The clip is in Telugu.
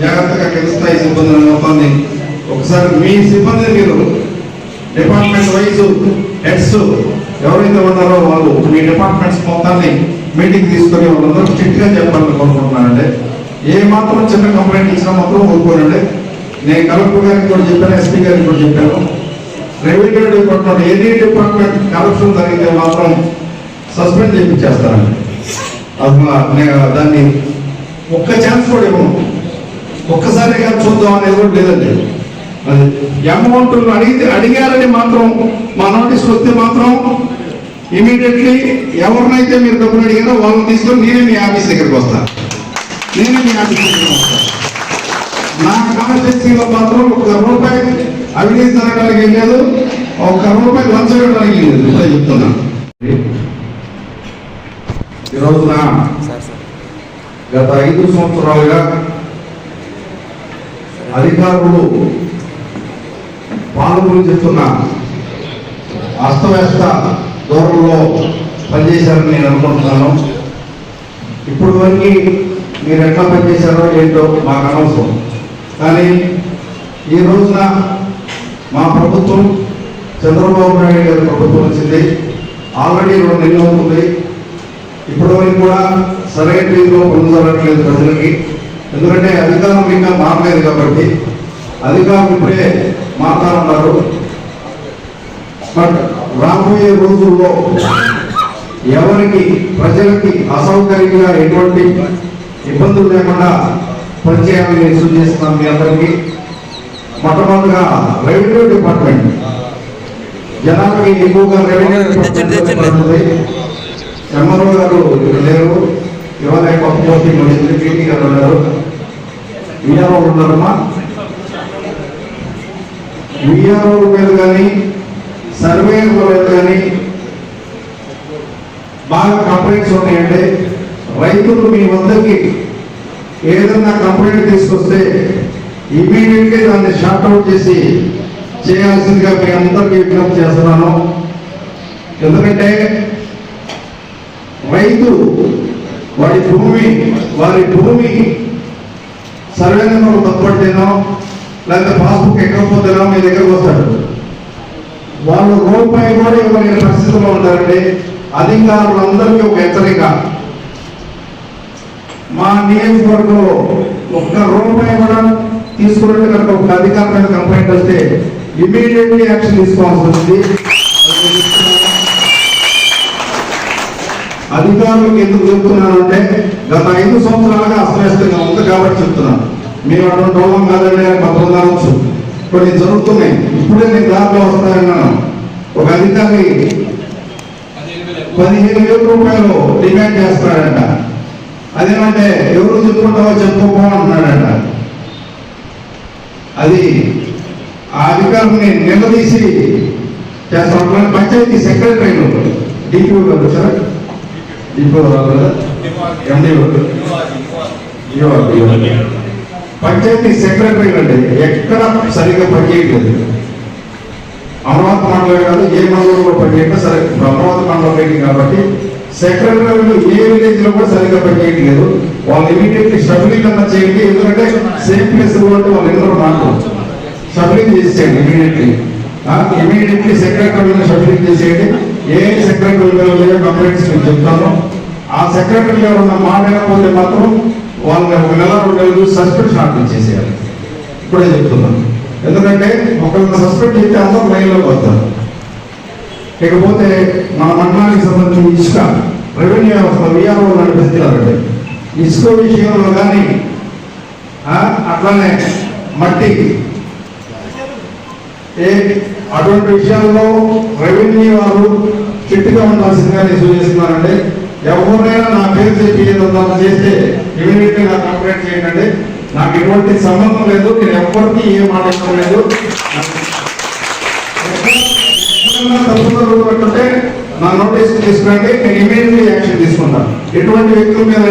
జాగ్రత్తగా కింద స్థాయి సిబ్బంది మొత్తాన్ని ఒకసారి మీ సిబ్బందిని మీరు డిపార్ట్మెంట్ వైజ్ హెడ్స్ ఎవరైతే ఉన్నారో వాళ్ళు మీ డిపార్ట్మెంట్స్ మొత్తాన్ని మీటింగ్ తీసుకొని వాళ్ళందరూ స్ట్రిక్ట్గా చెప్పాలని కోరుకుంటున్నానండి. ఏ మాత్రం చిన్న కంప్లైంట్ ఇచ్చినా మాత్రం ఊరుకోనండి. నేను కలెక్టర్ గారికి కూడా చెప్పాను ఎస్పీ గారికి కూడా చెప్పాను. Revenue department any department corruption జరిగితే మాత్రం సస్పెండ్ చేయించేస్తానండి. అసలు నేను దాన్ని ఒక్క ఛాన్స్ కూడా ఇవ్వను. ఒక్కసారి కానీ చూద్దాం అనేది కూడా లేదండి. అది అమౌంట్ అడిగితే అడిగారని మాత్రం మా నోటీస్ వస్తే మాత్రం ఇమీడియట్లీ ఎవరినైతే మీరు డబ్బులు అడిగారో వాళ్ళని తీసుకొని నేనే మీ ఆఫీస్ దగ్గరికి వస్తాను నేనే మీ ఆఫీస్ దగ్గరికి వస్తాను నా కాన్స్టిట్యూన్సీలో మాత్రం ఒక్క రూపాయి అవినీతి జరగడానికి లేదు. ఒక్క రూపాయి లంచం ఇవ్వడానికి లేదు. ఇట్లా చెప్తున్నా. ఈ రోజున గత ఐదు సంవత్సరాలుగా అధికారులు పాలకులు చెప్తున్న అస్తవ్యస్త ధోరణిలో పనిచేశారని నేను అనుకుంటున్నాను. ఇప్పుడు వరకు మీరు ఎట్లా పనిచేశారో ఏంటో మాకు అనవసరం. కానీ ఈ రోజున మా ప్రభుత్వం చంద్రబాబు నాయుడు గారి ప్రభుత్వం వచ్చింది. ఆల్రెడీ రెండు నెలలు అవుతుంది. ఇప్పటివరకు కూడా సరైన రీతిలో పొందజరగట్లేదు ప్రజలకి. ఎందుకంటే అధికారం ఇంకా మారలేదు కాబట్టి అధికారులు ఇప్పుడే మాట్లాడుతున్నారు. బట్ రాబోయే రోజుల్లో ఎవరికి ప్రజలకి అసౌకర్యంగా ఎటువంటి ఇబ్బందులు లేకుండా పనిచేయాలని నేను సూచిస్తున్నాను మీ అందరికీ. మొట్టమొదటిగా రెవెన్యూ డిపార్ట్మెంట్. జనాలకి ఎక్కువగా రెవెన్యూ డిపార్ట్మెంట్. ఎంఆర్ఓ గారు లేరు. ఇవాళ పోస్టింగ్ వచ్చింది పీటీ గారు ఉన్నారు. విఆర్ఓ ఉన్నారమ్మా విఆర్ఓ మీద కానీ సర్వేల మీద కానీ బాగా కంప్లైంట్స్ ఉన్నాయండి. రైతులు మీ వద్దకి ఏదన్నా కంప్లైంట్ తీసుకొస్తే ఇమీడియట్లీ దాన్ని షార్ట్ అవుట్ చేసి చేయాల్సిందిగా మీ అందరికీ విజ్ఞప్తి చేస్తున్నాను. ఎందుకంటే రైతు వాడి భూమి వారి భూమి సర్వే నెంబర్ తప్పట్టేనో లేకపోతే పాస్బుక్ ఎక్కకపోతేనో మీ దగ్గరకు వస్తాడు. వాళ్ళు రూపాయి కూడా ఇవ్వలేని పరిస్థితుల్లో ఉంటారండి అధికారులందరికీ ఒక హెచ్చరిక. మా నియోజకవర్గంలో ఒక్క రూపాయి కూడా తీసుకున్నట్టు కనుక ఒక అధికారి మీద కంప్లైంట్ వస్తే ఇమీడియట్లీ యాక్షన్ తీసుకోవాల్సి వస్తుంది. అధికారులకు ఎందుకు చెప్తున్నానంటే గత ఐదు సంవత్సరాలుగా అస్తవ్యస్తంగా ఉంది కాబట్టి చెప్తున్నాను. మేము అటువంటి రోగం కాదండి అని కొంతమంది కావచ్చు కొన్ని జరుగుతున్నాయి. ఇప్పుడే నేను దాంట్లో వస్తానన్నాను ఒక అధికారి పదిహేను వేల రూపాయలు డిమాండ్ చేస్తాడంట అదేమంటే ఎవరు చెప్పుకుంటావో చెప్పుకో అంటున్నాడంట. అది ఆ అధికారిని నిలదీసి చేస్తాం. పంచాయతీ సెక్రటరీ డిపో గారు సార్ డిపిఓ గారు కదా ఎండిఓ పంచాయతీ సెక్రటరీ అండి. ఎక్కడ సరిగ్గా పనిచేయట్లేదు. అమరావతి మండలం కాదు ఏ మండలంలో పనిచేయక సరే అమరావతి మండలం లేదు కాబట్టి సెక్రటరీలు ఏ విలేజ్లో కూడా సరిగ్గా పనిచేయట్లేదు. వాళ్ళు ఇమీడియట్లీ షఫలింగ్ అన్న చేయండి. ఎందుకంటే సేమ్ ప్లేస్ అంటే వాళ్ళు ఎందరో మాట్లాడు షఫలింగ్ చేసేయండి ఇమీడియట్లీ. ఇమీడియట్లీ సెక్రటరీలను షఫలింగ్ చేసేయండి. ఏ సెక్రటరీ కంప్లైంట్స్ నేను చెప్తాను. ఆ సెక్రటరీ ఉన్న మాట మాత్రం వాళ్ళని ఒక నెల రెండు నెలలు సస్పెన్షన్ ఆర్డర్ చేసేయాలి. ఇప్పుడే చెప్తున్నాను. ఎందుకంటే ఒకరిని సస్పెండ్ చేస్తే అందరూ లైన్లోకి వస్తారు ఇకపోతే మన మండలానికి సంబంధించిన ఇసుక రెవెన్యూ వ్యవస్థ విఆర్ఓ నడిపిస్తున్నారండి ఇసుక విషయంలో కానీ అట్లానే మట్టి ఏ అటువంటి విషయాల్లో రెవెన్యూ వారు చిట్టుగా ఉండాల్సిందిగా నేను సూచిస్తున్నానండి. ఎవరైనా నా పేరు చెప్పి ఏదన్నా చేస్తే ఇమీడియట్గా నాకు కంప్లైంట్ చేయండి. నాకు ఎటువంటి సంబంధం లేదు. నేను ఎవరికి ఏ మాట ఇవ్వడం లేదు. పెట్టుంటే నా నోటీస్ తీసుకురండి. నేను ఇమీడియట్లీ యాక్షన్ తీసుకుంటాను. ఎటువంటి వ్యక్తుల మీద